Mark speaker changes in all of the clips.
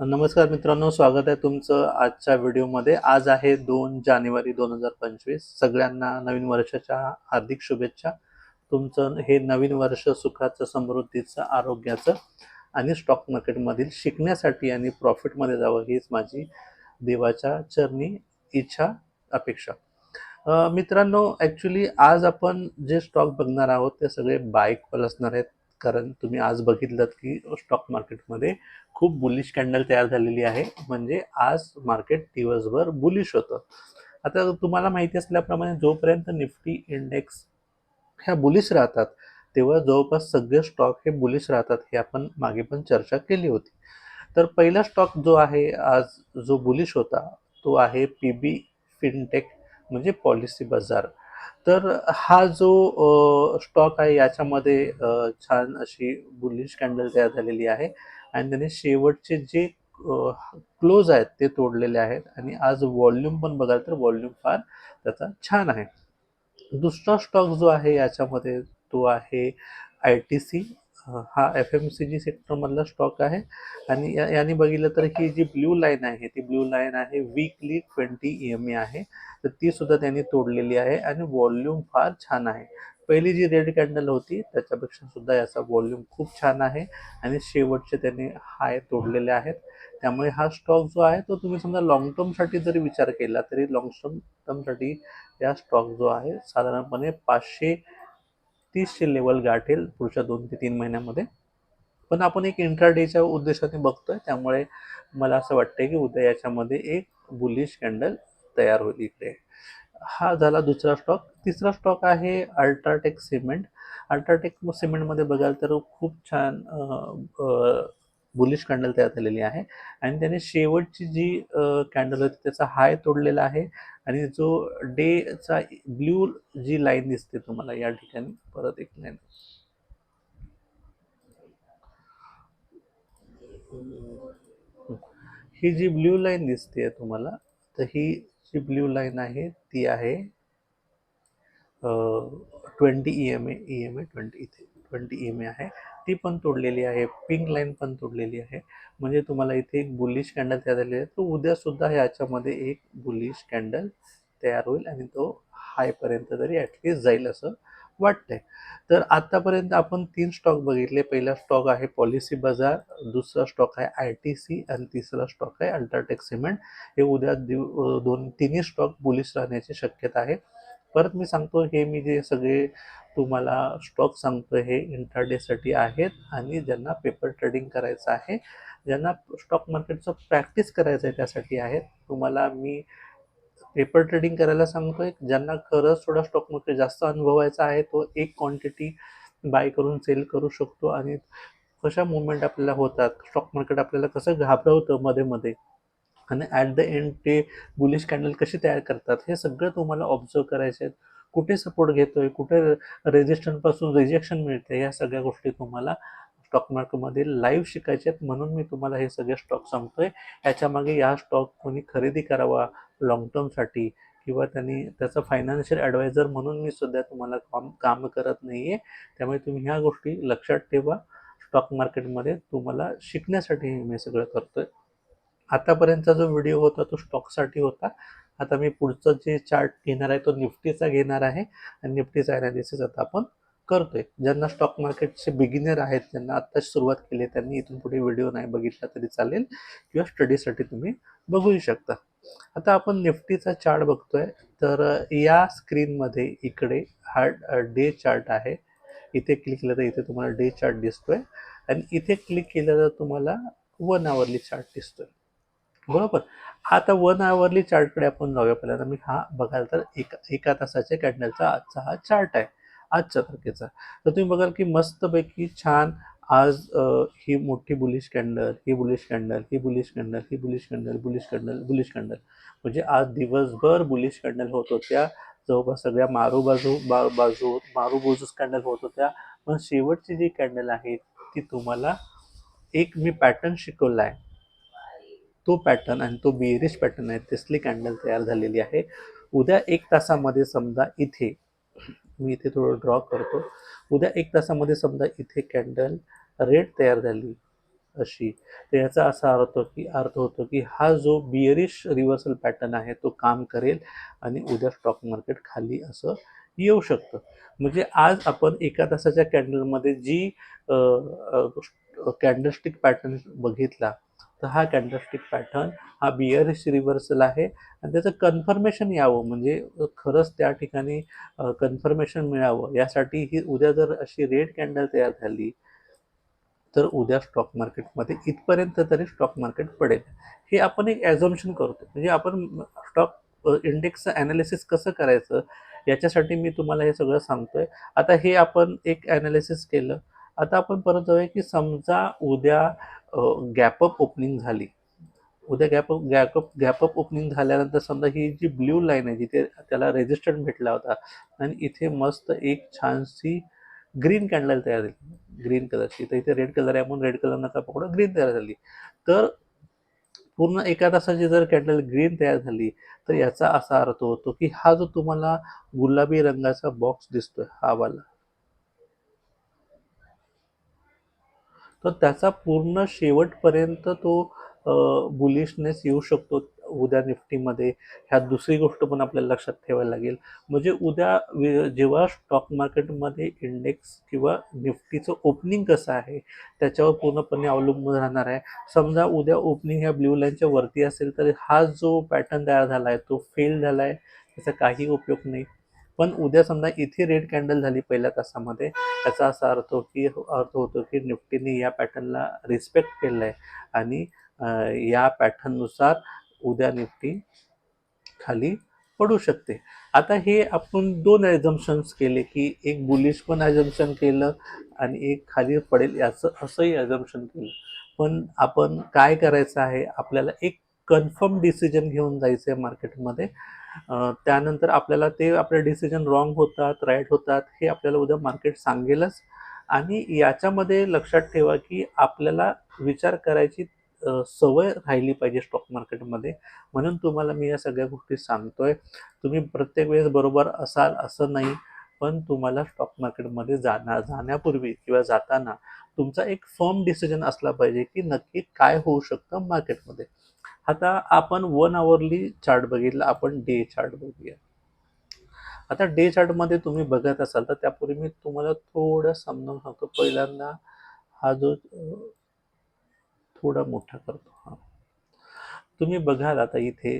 Speaker 1: नमस्कार मित्रांनो स्वागत आहे तुमचं आजच्या व्हिडिओमध्ये. आज आहे दोन जानेवारी दोन हजार पंचवीस. सगळ्यांना नवीन वर्षाच्या हार्दिक शुभेच्छा. तुमचं हे नवीन वर्ष सुखाचं समृद्धीचं आरोग्याचं आणि स्टॉक मार्केटमधील शिकण्यासाठी आणि प्रॉफिटमध्ये जावं हीच माझी देवाच्या चरणी इच्छा अपेक्षा. मित्रांनो ॲक्च्युली आज आपण जे स्टॉक बघणार आहोत ते सगळे बाय कॉल असणार आहेत. कारण तुम्ही आज बघितलं की स्टॉक मार्केटमध्ये खूप बुलिश कॅन्डल तयार झालेली आहे. म्हणजे आज मार्केट दिवसभर बुलिश होतं. आता तुम्हाला माहिती असल्याप्रमाणे जोपर्यंत निफ्टी इंडेक्स ह्या बुलिश राहतात तेव्हा जवळपास सगळे स्टॉक हे बुलिश राहतात हे आपण मागे पण चर्चा केली होती. तर पहिला स्टॉक जो आहे आज जो बुलिश होता तो आहे पी बी फिनटेक म्हणजे पॉलिसी बाजार. तर हा जो स्टॉक आहे याच्यामध्ये छान अशी बुलिश कॅन्डल तयार झालेली आहे. आणि त्याने शेवटचे जे क्लोज आहेत ते तोडलेले आहेत. आणि आज व्हॉल्यूम पण बघाल तर व्हॉल्यूम फार त्याचा छान आहे. दुसरा स्टॉक जो आहे याच्यामध्ये तो आहे आय टी सी हा एफ एम सी जी सेक्टरमधला स्टॉक आहे. आणि या याने बघितलं तर ही जी ब्ल्यू लाईन आहे ती ब्ल्यू लाईन आहे weekly twenty E M A आहे. तर ती सुद्धा त्यांनी तोडलेली आहे आणि व्हॉल्यूम फार छान आहे. पहिली जी रेड कॅन्डल होती त्याच्यापेक्षा सुद्धा याचा व्हॉल्यूम खूप छान आहे आणि शेवटचे त्यांनी हाय तोडलेले आहेत. त्यामुळे हा स्टॉक जो आहे तो तुम्ही समजा लॉंग टर्मसाठी जरी विचार केला तरी लॉंग टर्म टर्मसाठी या स्टॉक जो आहे साधारणपणे पाचशे तीसचे लेवल गाठेल पुढच्या दोन ते तीन महिन्यामध्ये. पण आपण एक इंट्राडेच्या उद्देशाने बघतोय त्यामुळे मला असं वाटतंय की उद्या याच्यामध्ये एक बुलिश कॅन्डल तयार होईल इकडे. हा झाला दुसरा स्टॉक तिसरा स्टॉक आहे अल्ट्राटेक सिमेंट अल्ट्राटेक सिमेंटमध्ये बघाल तर खूप छान बुलिश कॅन्डल तयार झालेली आहे. आणि त्याने शेवटची जी कॅन्डल होती त्याचा हाय तोडलेला आहे. आणि जो डेचा ब्ल्यू जी लाईन दिसते तुम्हाला या ठिकाणी परत एक लाईन ही जी ब्ल्यू लाईन दिसते तुम्हाला तर ही जी ब्ल्यू लाईन आहे ती आहे twenty E M A E M A twenty इथे. ट्वेंटी एम ए आहे. ती पण तोडलेली आहे. पिंक लाईन पण तोडलेली आहे. म्हणजे तुम्हाला इथे एक बुलिश कॅन्डल तयार झालेली आहे. तर उद्यासुद्धा याच्यामध्ये एक बुलिश कॅन्डल तयार होईल आणि तो हायपर्यंत तरी ॲटलिस्ट जाईल असं वाटतंय. तर आतापर्यंत आपण तीन स्टॉक बघितले. पहिला स्टॉक आहे पॉलिसी बाजार दुसरा स्टॉक आहे आय टी सी आणि तिसरा स्टॉक आहे अल्ट्राटेक सिमेंट हे उद्या दिव दोन तिन्ही स्टॉक बुलिश राहण्याची शक्यता आहे. परत मी सांगतो हे मी जे सगळे तुम्हाला स्टॉक सांगतो हे इंटरडेसाठी आहेत आणि ज्यांना पेपर ट्रेडिंग करायचं आहे ज्यांना स्टॉक मार्केटचं प्रॅक्टिस करायचं आहे त्यासाठी आहेत. तुम्हाला मी पेपर ट्रेडिंग करायला सांगतोय ज्यांना खरंच थोडा स्टॉक मार्केट जास्त अनुभवायचा आहे तो एक क्वांटिटी बाय करून सेल करू शकतो आणि कशा मुवमेंट आपल्याला होतात. स्टॉक मार्केट आपल्याला कसं घाबरवतं मध्ये मध्ये. आणि ॲट द एंड ते बुलिश कॅन्डल कशी तयार करतात हे सगळं तुम्हाला ऑब्झर्व करायचे आहेत. कुठे सपोर्ट घेतोय कुठे रेजिस्टंटपासून रिजेक्शन मिळते या सगळ्या गोष्टी तुम्हाला स्टॉक मार्केटमध्ये लाईव्ह शिकायचे आहेत. म्हणून मी तुम्हाला हे सगळे स्टॉक सांगतोय. याच्यामागे या स्टॉक कोणी खरेदी करावा लॉंग टर्मसाठी किंवा त्यांनी त्याचा फायनान्शियल ॲडवायझर म्हणून मी सुद्धा तुम्हाला काम काम करत नाही आहे त्यामुळे तुम्ही ह्या गोष्टी लक्षात ठेवा. स्टॉक मार्केटमध्ये तुम्हाला शिकण्यासाठी मी सगळं करतोय. आतापर्यंतचा जो व्हिडिओ होता तो स्टॉकसाठी होता. आता मी पुढचं जे चार्ट घेणार आहे तो निफ्टीचा घेणार आहे आणि निफ्टीचा ॲनालिसिस आता आपण करतोय. ज्यांना स्टॉक मार्केटचे बिगिनर आहेत ज्यांना आत्ताच सुरुवात केली आहे त्यांनी इथून पुढे व्हिडिओ नाही बघितला तरी चालेल किंवा स्टडीसाठी तुम्ही बघूही शकता. आता आपण निफ्टीचा चार्ट बघतोय. तर या स्क्रीनमध्ये इकडे हा डे चार्ट आहे. इथे क्लिक केलं तर इथे तुम्हाला डे चार्ट दिसतोय. आणि इथे क्लिक केलं तर तुम्हाला वन आवरली चार्ट दिसतोय. बरोबर. आता वन आवरली चार्टकडे आपण जाऊया. पहिल्यांदा मी हा बघाल तर एका एका तासाच्या कॅन्डलचा आजचा हा चार्ट आहे. आजच्या तारखेचा. तर तुम्ही बघाल की मस्तपैकी छान आज ही मोठी बुलिश कॅन्डल ही बुलिश कॅन्डल ही बुलिश कॅन्डल ही bullish candle bullish candle bullish candle म्हणजे आज दिवसभर बुलिश कॅन्डल होत होत्या. जवळपास सगळ्या मारू बाजू बा बाजू मारू बाजू कॅन्डल होत होत्या. पण शेवटची जी कॅन्डल आहे ती तुम्हाला एक मी पॅटर्न शिकवला आहे तो पॅटर्न आणि तो बिअरिश पॅटर्न आहे तेसली कॅन्डल तयार झालेली आहे. उद्या एक तासामध्ये समजा इथे मी इथे थोडं ड्रॉ करतो. उद्या एक तासामध्ये समजा इथे कॅन्डल रेड तयार झाली अशी तर याचा असा अर्थ होतो की अर्थ होतो की हा जो बिअरिश रिव्हर्सल पॅटर्न आहे तो काम करेल आणि उद्या स्टॉक मार्केट खाली असं येऊ शकतं. म्हणजे आज आपण एका तासाच्या कॅन्डलमध्ये जी कॅन्डलस्टिक पॅटर्न बघितला तर हा कॅन्डलस्टिक पॅटर्न हा बिअरिश रिव्हर्सल आहे. आणि त्याचं कन्फर्मेशन यावं म्हणजे खरंच त्या ठिकाणी कन्फर्मेशन मिळावं. यासाठी ही उद्या जर अशी रेड कॅन्डल तयार झाली तर उद्या स्टॉक मार्केटमध्ये इथपर्यंत तरी स्टॉक मार्केट पडेल. हे आपण एक ॲझम्शन करतो. म्हणजे आपण स्टॉक इंडेक्सचं ॲनालिसिस कसं करायचं याच्यासाठी मी तुम्हाला हे सगळं सांगतोय. आता हे आपण एक ॲनालिसिस केलं. आता आपण परत जाऊया की समजा उद्या गॅपअप ओपनिंग झाली. उद्या गॅपअप गॅपअप गॅपअप ओपनिंग झाल्यानंतर समजा ही जी ब्ल्यू लाईन आहे जिथे त्याला रेजिस्टंट भेटला होता आणि इथे मस्त एक छानशी ग्रीन कॅन्डल तयार झाली. ग्रीन कलरची तर इथे रेड कलर आहे म्हणून रेड कलर नका पकडा ग्रीन तयार झाली. तर पूर्ण एका तासाची जर कॅन्डल ग्रीन तयार झाली तर याचा असा अर्थ होतो की हा जो तुम्हाला गुलाबी रंगाचा बॉक्स दिसतोय हा वाला तर त्याचा पूर्ण शेवटपर्यंत तो बुलिशनेस येऊ शकतो उद्या निफ्टीमध्ये. ह्या दुसरी गोष्ट पण आपल्याला लक्षात ठेवायला लागेल. म्हणजे उद्या जेव्हा स्टॉक मार्केटमध्ये इंडेक्स किंवा निफ्टीचं ओपनिंग कसं आहे त्याच्यावर पूर्णपणे अवलंबून राहणार आहे. समजा उद्या ओपनिंग ह्या ब्ल्यू लाईनच्या वरती असेल तर हा जो पॅटर्न तयार झाला आहे तो फेल झाला आहे त्याचा काही उपयोग नाही. पण उद्या समजा इथे रेड कॅन्डल झाली पहिल्या तासामध्ये याचा असा अर्थ की अर्थ होतो की निफ्टीने या पॅटर्नला रिस्पेक्ट केलं आहे आणि या पॅटर्ननुसार उद्या निफ्टी खाली पडू शकते. आता हे आपण दोन ॲझम्पन्स केले की एक बुलिश पण ॲझम्पन केलं आणि एक खाली पडेल याचं असंही ॲझम्पन केलं. पण आपण काय करायचं आहे? आपल्याला एक कन्फर्म डिसिजन घेऊन जायचं आहे मार्केटमध्ये त्यानंतर आपल्याला ते आपले डिसिजन रॉंग होतात राईट होतात हे आपल्याला उद्या मार्केट सांगेलच. आणि याच्यामध्ये लक्षात ठेवा की आपल्याला विचार करायची सवय राहिली पाहिजे स्टॉक मार्केटमध्ये म्हणून तुम्हाला मी या सगळ्या गोष्टी सांगतोय. तुम्ही प्रत्येक वेळेस बरोबर असाल असं नाही पण तुम्हाला स्टॉक मार्केटमध्ये जाणार जाण्यापूर्वी किंवा जाताना तुमचा एक फर्म डिसिजन असला पाहिजे की नक्की काय होऊ शकतं मार्केटमध्ये आता आपण वन आवरली चार्ट बघितला आपण डे चार्ट बघूया. आता डे चार्टमध्ये तुम्ही बघत असाल तर त्यापूर्वी मी तुम्हाला थोडं समजून सांगतो. पहिल्यांदा हा जो थोडा मोठा करतो हा. तुम्ही बघाल आता इथे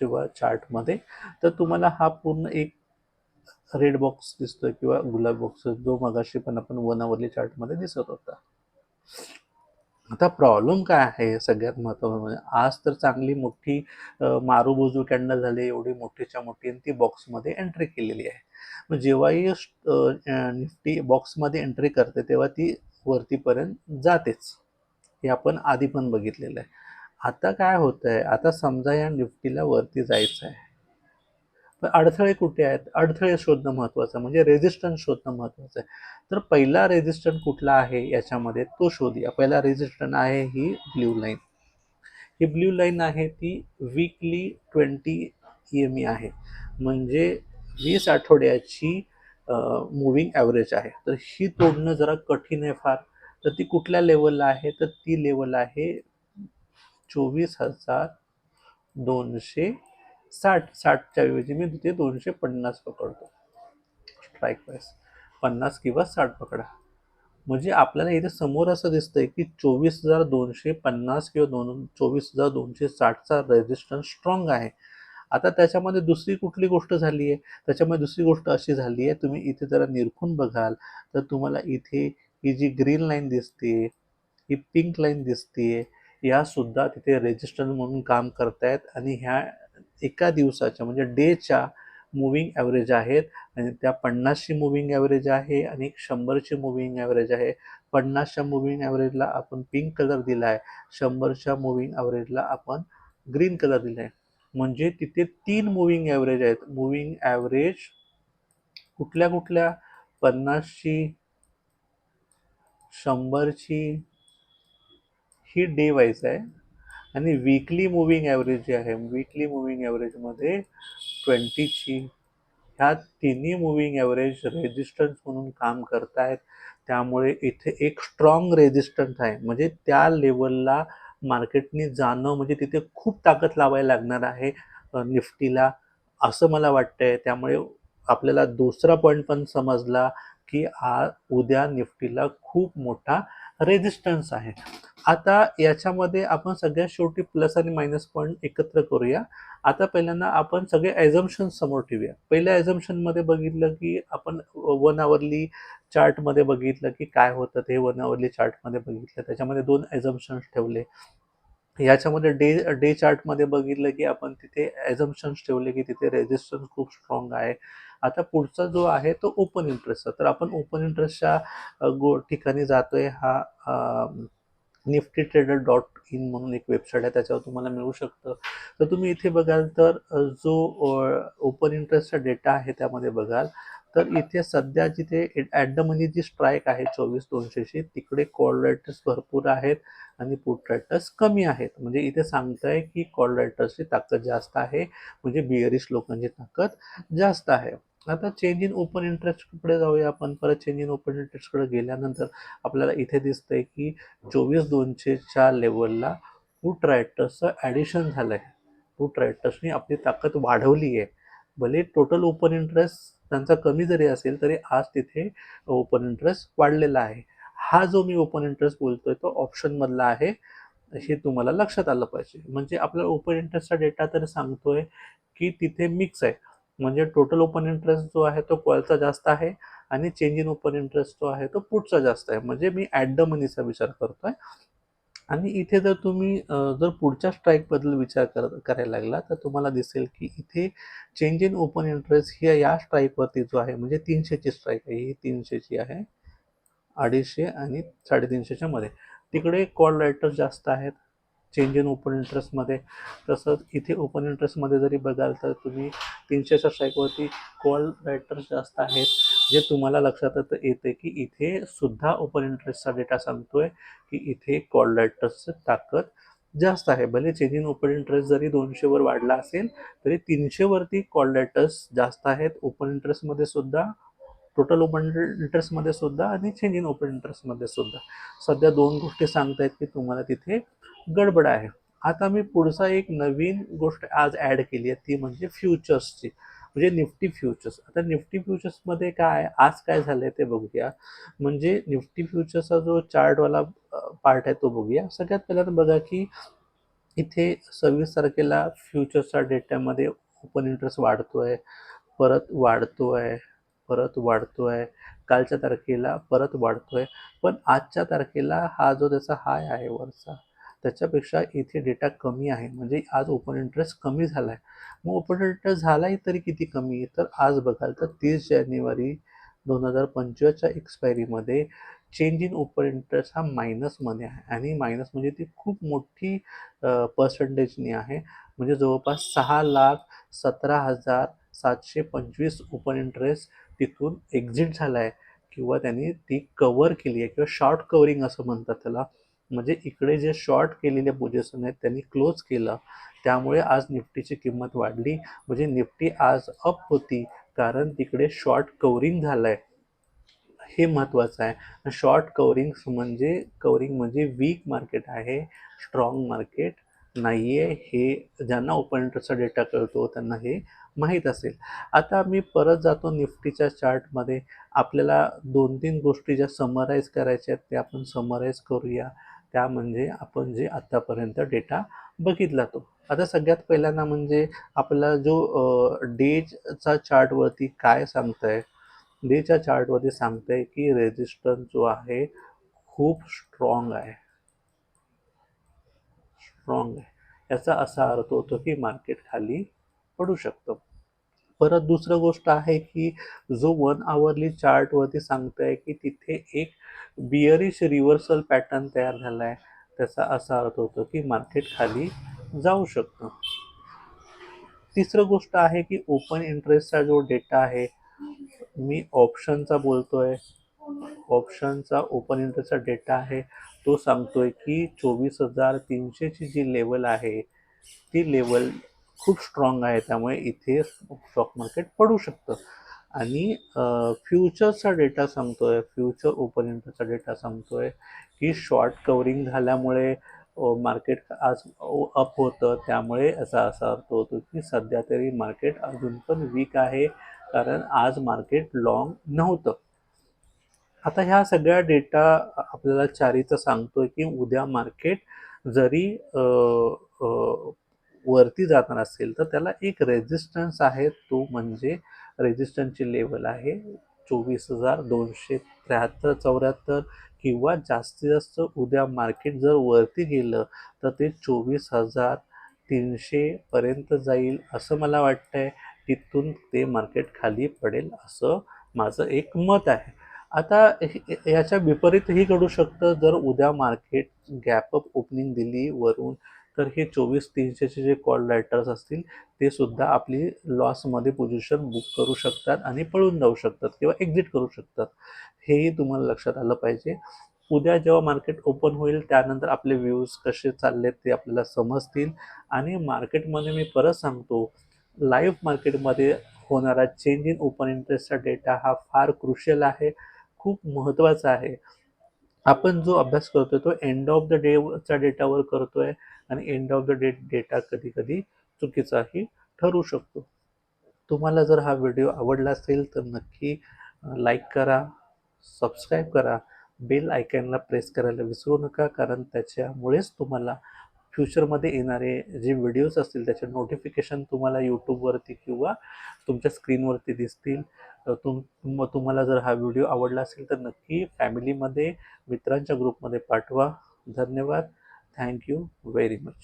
Speaker 1: किंवा चार्टमध्ये तर तुम्हाला हा पूर्ण एक रेड बॉक्स दिसतोय किंवा गुलाब बॉक्स जो मगाशी पण आपण वन आवरली चार्टमध्ये दिसत होता. आता प्रॉब्लेम काय आहे सगळ्यात महत्त्वाचं म्हणजे आज तर चांगली मोठी मारूबोजू कॅन्डल झाली एवढी मोठीच्या मोठी ती बॉक्समध्ये एंट्री केलेली आहे. मग जेव्हाही निफ्टी बॉक्समध्ये एंट्री करते तेव्हा ती वरतीपर्यंत जातेच. हे आपण आधी पण बघितलेलं आहे. आता काय होतं आहे आता समजा या निफ्टीला वरती जायचं आहे अडथळे कुठे आहेत? अडथळे शोधणं महत्त्वाचं म्हणजे रेझिस्टन्स शोधणं महत्त्वाचं आहे. तर पहिला रेजिस्टन्स कुठला आहे याच्यामध्ये तो शोधूया. पहिला रेजिस्टन्स आहे ही ब्ल्यू लाईन ही ब्ल्यू लाईन आहे ती weekly twenty E M E आहे. म्हणजे वीस आठवड्याची मूव्हिंग ॲव्हरेज आहे. तर ही तोडणं जरा कठीण आहे फार. तर ती कुठल्या लेवलला आहे? तर ती लेवल आहे चोवीस हजार दोनशे साठ साठच्या ऐवजी मी तिथे दोनशे पन्नास पकडतो. स्ट्राईक प्राईस पन्नास किंवा साठ पकडा. म्हणजे आपल्याला इथे समोर असं दिसतंय की चोवीस हजार दोनशे पन्नास किंवा दोन चोवीस हजार दोनशे साठचा रेजिस्टन्स स्ट्रॉंग आहे. आता त्याच्यामध्ये दुसरी कुठली गोष्ट झाली आहे? त्याच्यामध्ये दुसरी गोष्ट अशी झाली आहे तुम्ही इथे जरा निरखून बघाल तर तुम्हाला इथे ही जी ग्रीन लाईन दिसते ही पिंक लाईन दिसते या सुद्धा तिथे रेजिस्टन्स म्हणून काम करतायत आणि ह्या एका दिवसाच्या म्हणजे डेच्या मूविंग ॲव्हरेज आहेत आणि त्या पन्नासची मूविंग ॲव्हरेज आहे आणि एक शंभरची मूविंग ॲव्हरेज आहे. पन्नासच्या मूविंग ॲव्हरेजला आपण पिंक कलर दिला आहे शंभरच्या मूविंग ॲव्हरेजला आपण ग्रीन कलर दिला आहे म्हणजे तिथे तीन मूविंग ॲव्हरेज आहेत. मूविंग ॲव्हरेज कुठल्या कुठल्या? पन्नासची शंभरची ही डे वाईज आहे. आणि वीकली मुव्हिंग ॲव्हरेज जे आहे वीकली मुव्हिंग ॲव्हरेजमध्ये ट्वेंटीची ह्या तिन्ही मुव्हिंग ॲव्हरेज रेजिस्टन्स म्हणून काम करत आहेत त्यामुळे इथे एक स्ट्रॉंग रेजिस्टन्स आहे. म्हणजे त्या लेवलला मार्केटनी जाणं म्हणजे तिथे खूप ताकद लावायला लागणार आहे निफ्टीला असं मला वाटतंय. त्यामुळे आपल्याला दुसरा पॉईंट पण समजला की आ उद्या निफ्टीला खूप मोठा रेजिस्टन्स आहे. आता याच्यामध्ये आपण सगळ्या शेवटी प्लस आणि मायनस पॉईंट एकत्र करूया. आता पहिल्यांदा आपण सगळे ॲझम्पशन समोर ठेवूया. पहिल्या ॲझम्पशनमध्ये बघितलं की आपण वन आवरली चार्टमध्ये बघितलं की काय होतं ते वन आवरली चार्टमध्ये बघितलं. त्याच्यामध्ये दोन ॲझम्पशन्स ठेवले. याच्यामध्ये डे डे चार्टमध्ये बघितलं की आपण तिथे ॲझम्पशन्स ठेवले की तिथे रेजिस्टन्स खूप स्ट्रॉंग आहे. आता पुढचा जो आहे तो ओपन इंटरेस्टचा तर आपण ओपन इंटरेस्टच्या गो ठिकाणी जातोय. हा निफ्टी ट्रेडर डॉट इन म्हणून एक वेबसाईट आहे. त्याच्यावर तुम्हाला मिळू शकतं. तर तुम्ही इथे बघाल तर जो ओपन इंटरेस्टचा डेटा आहे त्यामध्ये बघाल. तर इथे सध्या जिथे ॲट द मनी जी स्ट्राईक आहे चोवीस दोनशेची तिकडे कॉल रायटर्स भरपूर आहेत आणि पुट रायटर्स कमी आहेत. म्हणजे इथे सांगताय की कॉल रायटर्सची ताकद जास्त आहे. म्हणजे बिअरिश लोकांची ताकद जास्त आहे. आता चेंज इन ओपन इंटरेस्टकडे जाऊया आपण. परत चेंज इन ओपन इंटरेस्टकडे गेल्यानंतर आपल्याला इथे दिसतंय की चोवीस दोनशेच्या लेवलला फूट रायटर्सचं ॲडिशन झालं आहे फूट रायटर्सनी आपली ताकद वाढवली आहे. भले टोटल ओपन इंटरेस्ट त्यांचा कमी जरी असेल तरी आज तिथे ओपन इंटरेस्ट वाढलेला आहे. हा जो मी ओपन इंटरेस्ट बोलतोय तो ऑप्शनमधला आहे हे तुम्हाला लक्षात आलं पाहिजे. म्हणजे आपला ओपन इंटरेस्टचा डेटा तर सांगतोय की तिथे मिक्स आहे. म्हणजे टोटल ओपन इंटरेस्ट जो आहे तो कॉलचा जास्त आहे आणि चेंज इन ओपन इंटरेस्ट जो आहे तो पुटचा जास्त आहे. म्हणजे मी ॲट द मनीचा विचार करतोय. आणि इथे जर तुम्ही जर पुढच्या स्ट्राईकबद्दल विचार कर करायला लागला तर तुम्हाला दिसेल की इथे चेंज इन ओपन इंटरेस्ट ही या स्ट्राईकवरती जो आहे म्हणजे तीनशेची स्ट्राईक आहे. ही तीनशेची आहे अडीचशे आणि साडेतीनशेच्या मध्ये. तिकडे कॉल रायटर्स जास्त आहेत. चेंज इन ओपन इंटरेस्टमध्ये तसंच इथे ओपन इंटरेस्टमध्ये जरी बघाल तर तुम्ही तीनशेच्या स्ट्राईकवरती कॉल रायटर्स जास्त आहेत. जे तुम्हाला लक्षात येतं येते की इथे सुद्धा ओपन इंटरेस्टचा डेटा सांगतोय की इथे कॉल रायटर्सची ताकद जास्त आहे. भले चेंज इन ओपन इंटरेस्ट जरी दोनशेवर वाढला असेल तरी तीनशेवरती कॉल रायटर्स जास्त आहेत. ओपन इंटरेस्टमध्ये सुद्धा टोटल ओपन इंटरेस्टमध्ये सुद्धा आणि चेंज इन ओपन इंटरेस्टमध्ये सुद्धा. सध्या दोन गोष्टी सांगतायत की तुम्हाला तिथे गडबड आहे. आता मी पुढचा एक नवीन गोष्ट आज ॲड केली आहे ती म्हणजे फ्युचर्सची म्हणजे निफ्टी फ्युचर्स आता निफ्टी फ्युचर्समध्ये काय आज काय झालं आहे ते बघूया. म्हणजे निफ्टी फ्युचर्सचा जो चार्टवाला पार्ट आहे तो बघूया. सगळ्यात पहिल्यांदा बघा की इथे सव्वीस तारखेला फ्युचर्सच्या डेटामध्ये ओपन इंटरेस्ट वाढतो आहे परत वाढतो आहे परत वाढतो आहे कालच्या तारखेला परत वाढतोय. पण आजच्या तारखेला हा जो त्याचा हाय आहे वरचा त्याच्यापेक्षा इथे डेटा कमी आहे. म्हणजे आज ओपन इंटरेस्ट कमी झाला आहे मग ओपन इंटरेस्ट झालाही तरी किती कमी? आहे तर आज बघाल तर तीस जानेवारी दोन हजार पंचवीसच्या एक्सपायरीमध्ये चेंज इन ओपन इंटरेस्ट हा मायनसमध्ये आहे. आणि मायनस म्हणजे ती खूप मोठी पर्सेंटेजनी आहे. म्हणजे जवळपास सहा लाख सतरा हजार सातशे पंचवीस ओपन इंटरेस्ट तिथून एक्झिट झाला आहे किंवा त्यांनी ती कवर केली आहे किंवा शॉर्ट कवरिंग असं म्हणतात त्याला. म्हणजे इकडे जे शॉर्ट केलेले पोझिशन आहेत त्यांनी क्लोज केलं. त्यामुळे आज निफ्टीची किंमत वाढली. म्हणजे निफ्टी आज अप होती कारण तिकडे शॉर्ट कवरिंग झालं आहे हे म्हणजे, महत्त्वाचं म्हणजे आहे. शॉर्ट कवरिंग म्हणजे कवरिंग म्हणजे वीक मार्केट आहे स्ट्रॉंग मार्केट नाही आहे हे ज्यांना ओपन इंटरेस्टचा डेटा कळतो त्यांना हे माहीत असेल. आता मी परत जातो निफ्टीच्या चार्टमध्ये आपल्याला दोन तीन गोष्टी ज्या समराईज करायच्या आहेत त्या आपण समराईज करूया. त्या म्हणजे आपण जे आत्तापर्यंत डेटा बघितला तो. आता सगळ्यात पहिल्यांदा म्हणजे आपला जो डेजचा चार्टवरती काय सांगतंय? डेच्या चार्टवरती सांगतंय की रेजिस्टन्स जो आहे खूप स्ट्रॉंग आहे. स्ट्रॉंग आहे. याचा असा अर्थ होतो की मार्केट खाली पडू शकतं. परत दुसरं गोष्ट आहे की जो वन आवरली चार्टवरती सांगतंय की तिथे एक बिअरिश रिव्हर्सल पॅटर्न तयार झाला आहे त्याचा असा अर्थ होतो की मार्केट खाली जाऊ शकतं. तिसरं गोष्ट आहे की ओपन इंटरेस्टचा जो डेटा आहे मी ऑप्शनचा बोलतोय. ऑप्शनचा ओपन इंटरेस्टचा डेटा आहे. तो सांगतोय की चोवीस हजार तीनशेची जी लेवल आहे ती लेवल खूप स्ट्रॉंग आहे. त्यामुळे इथे स्टॉक मार्केट पडू शकतं. आणि फ्युचरचा डेटा सांगतोय फ्युचर ओपन इंटरेस्टचा डेटा सांगतोय की शॉर्ट कवरिंग झाल्यामुळे मार्केट आज अप होतं. त्यामुळे असा असा अर्थ होतो की सध्या तरी मार्केट अजून पण वीक आहे. कारण आज मार्केट लॉंग नव्हतं. आता ह्या सगळ्या डेटा आपल्याला चारीचं सांगतोय की उद्या मार्केट जरी आ, आ, वरती जाणार असेल तर त्याला एक रेजिस्टन्स आहे. तो म्हणजे रेजिस्टन्सची लेवल आहे चोवीस हजार दोनशे त्र्याहत्तर चौऱ्याहत्तर किंवा जास्तीत जास्त उद्या मार्केट जर वरती गेलं तर ते चोवीस हजार तीनशेपर्यंत जाईल असं मला वाटतंय. तिथून ते मार्केट खाली पडेल असं माझं एक मत आहे. आता हे- याच्या विपरीतही घडू शकतं. जर उद्या मार्केट गॅपअप ओपनिंग दिली वरून तर हे चोवीस तीनशेचे जे कॉल रायटर्स असतील ते सुद्धा आपली लॉसमध्ये पोझिशन बुक करू शकतात आणि पळून जाऊ शकतात किंवा एक्झिट करू शकतात. हेही तुम्हाला लक्षात आलं पाहिजे. उद्या जेव्हा मार्केट ओपन होईल त्यानंतर आपले व्ह्यूज कसे चालले ते आपल्याला समजतील. आणि मार्केटमध्ये मी परत सांगतो लाईव्ह मार्केटमध्ये होणारा चेंज इन ओपन इंटरेस्टचा डेटा हा फार क्रुशियल आहे. खूप महत्त्वाचा आहे. आपण जो अभ्यास करतोय तो एंड ऑफ द डेचा डेटावर करतोय आणि end of the day data कधी कधी चुकीचाही ठरू शकतो. तुम्हाला जर हा व्हिडिओ आवडला असेल तर नक्की लाईक करा सबस्क्राईब करा. बेल आयकॅनला प्रेस करायला विसरू नका कारण त्याच्यामुळेच तुम्हाला फ्युचरमध्ये येणारे जे व्हिडिओज असतील त्याचे नोटिफिकेशन तुम्हाला यूट्यूबवरती किंवा तुमच्या स्क्रीनवरती दिसतील. तुम तुम तुम्हाला जर हा व्हिडिओ आवडला असेल तर नक्की फॅमिलीमध्ये मित्रांच्या ग्रुपमध्ये पाठवा. धन्यवाद. Thank you very much